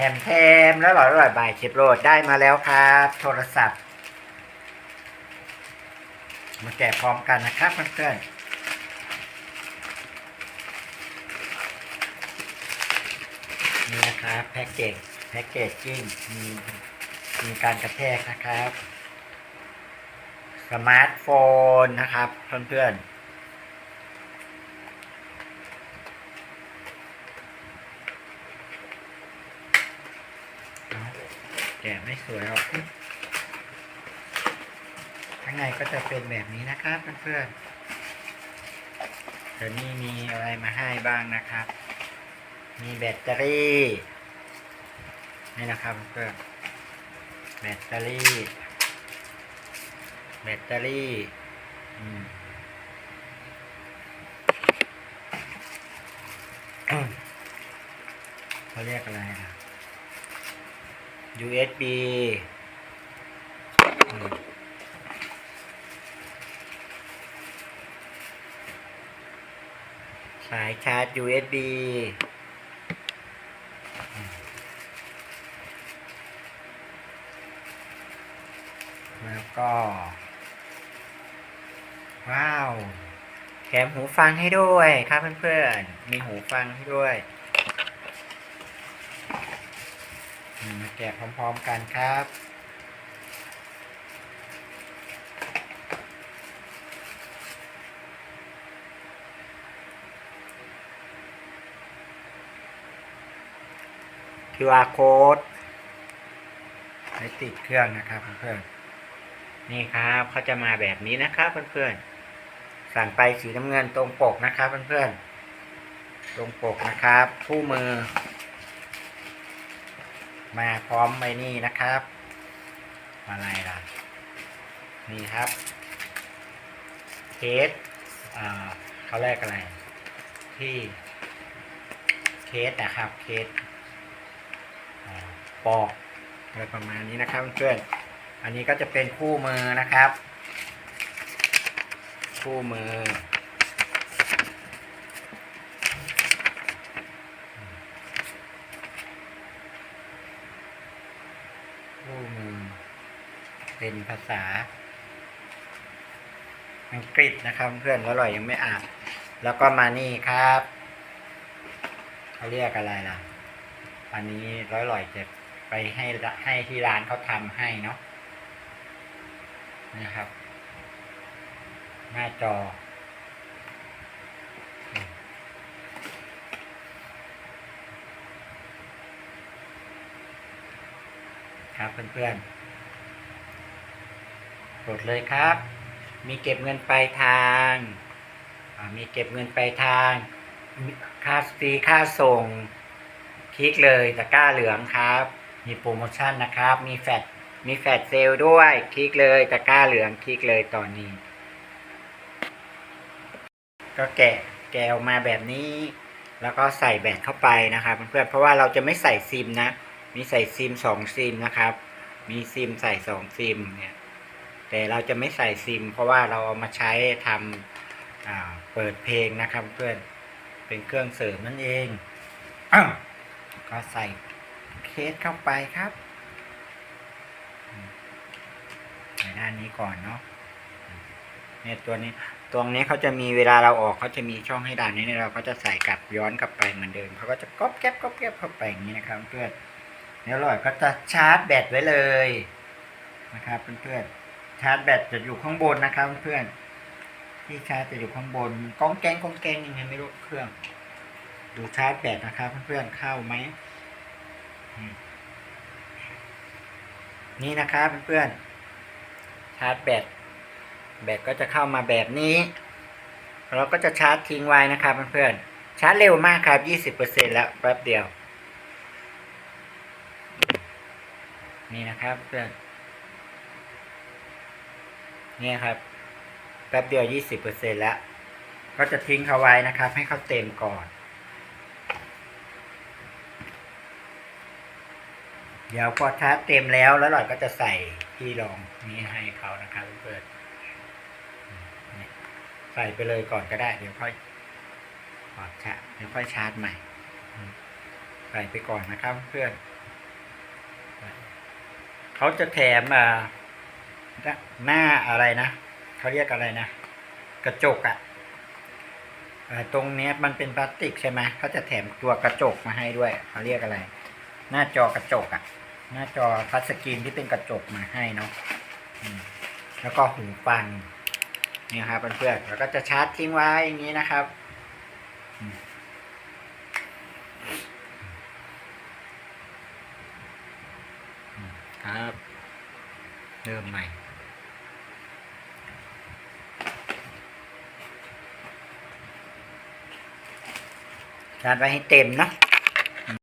ถมแถมแล้วหลอดหลอดบ่ายเชฟโรดได้มาแล้วครับ โทรศัพท์ มาแกะพร้อมกันนะครับเพื่อนๆนี่นะครับแพ็กเกจแพ็กเกจจิ้งมีมีการกระแทกนะครับ สมาร์ทโฟนนะครับ เพื่อนๆ เอา แกะไม่สวยหรอกข้างในก็จะเป็นแบบนี้นะครับเพื่อนๆเดี๋ยวนี้มีอะไรมาให้บ้างนะครับ มีแบตเตอรี่นี่นะครับเพื่อนแบตเตอรี่ แบตเตอรี่อืมเขาเรียกอะไรนะ USB สายชาร์จ USB แล้วก็ ว้าว แถมหูฟังให้ด้วยครับเพื่อนๆ มีหูฟังให้ด้วยอืมมา แกะพร้อมๆกันครับ QR code ให้ติดเครื่องนะครับเพื่อนๆนี่ครับเขาจะมาแบบนี้นะครับเพื่อนๆสั่งไปสีน้ำเงินตรงปกนะครับเพื่อนๆตรงปกนะครับคู่มือ มาพร้อมไปนี่นะครับ อะไรล่ะ นี่ครับเคสอ่าเขาแรกอะไร ที่เคสนะครับเคสปอกอะไรประมาณนี้นะครับเพื่อนอันนี้ก็จะเป็นคู่มือนะครับ คู่มือ คู่มือ เป็นภาษา อังกฤษนะครับเพื่อนแล้วเรายังไม่อ่านแล้วก็มานี่ครับเขาเรียกอะไรล่ะ อันนี้ร้อยลอยจะไปให้ให้ที่ร้านเขาทำให้เนาะนะครับ หน้าจอ ครับเพื่อนๆกดเลยครับ มีเก็บเงินปลายทาง มีเก็บเงินปลายทาง ค่าฟรีค่าส่ง คลิกเลยตะกร้าเหลืองครับ มีโปรโมชั่นนะครับ มีแฟดมีแฟดเซลด้วย คลิกเลยตะกร้าเหลืองคลิกเลยตอนนี้ ก็แกะแกะออกมาแบบนี้ แล้วก็ใส่แบตเข้าไปนะครับเพื่อนๆเพราะว่าเราจะไม่ใส่ซิมนะ มีใส่ซิมสองซิมนะครับ มีซิมใส่สองซิมเนี่ย แต่เราจะไม่ใส่ซิม เพราะว่าเราเอามาใช้ทำอ่าเปิดเพลงนะครับเพื่อน เป็นเครื่องเสริมนั่นเองอก็ใส่เคสเข้าไปครับในด้านนี้ก่อนเนาะเนี่ยตัวนี้ตรงนี้เขาจะมีเวลาเราออกเขาจะมีช่องให้ดันนี้เราก็จะใส่กลับย้อนกลับไปเหมือนเดิมเขาก็จะก๊อบแก๊บก๊อบแก๊บเข้าไปอย่างนี้นะครับเพื่อน เดี๋ยวหลอดก็จะชาร์จแบตไว้เลยนะครับเพื่อนๆชาร์จแบตจะอยู่ข้างบนนะครับเพื่อนที่ชาร์จจะอยู่ข้างบนก้องแกงก้องแกงยังไงไม่รู้เครื่อง ดูชาร์จแบตนะครับเพื่อนๆเข้าไหมอืมนี่นะครับเพื่อนๆชาร์จแบตแบตก็จะเข้ามาแบบนี้ เราก็จะชาร์จทิ้งไว้นะครับเพื่อนๆชาร์จเร็วมากครับ 20%แล้วแป๊บเดียว นี่นะครับเพื่อนนี่ครับ แป๊บเดียว20%แล้ว ก็จะทิ้งเขาไว้นะครับ ให้เขาเต็มก่อน เดี๋ยวพอชาร์จเต็มแล้วแล้วเราก็จะใส่ที่รองนี้ให้เขานะครับเพื่อนใส่ไปเลยก่อนก็ได้ เดี๋ยวค่อยก่อนชาเดี๋ยวค่อยชาร์จใหม่ ใส่ไปก่อนนะครับเพื่อน เขาจะแถมอ่าหน้าอะไรนะเขาเรียกอะไรนะ กระจกอะ่ะตรงเนี้ยมันเป็นพลาสติกใช่ไหมเขาจะแถมตัวกระจกมาให้ด้วยเขาเรียกอะไร หน้าจอกระจกอะ่ะ หน้าจอทัสกรีนที่เป็นกระจกมาให้เนาะแล้วก็หูฟังนี่ครับเพื่อนๆแล้วก็จะชาร์จทิ้งไว้อย่างนี้นะครับอืมอืม ครับ เริ่มใหม่ การไว้ให้เต็มเนาะ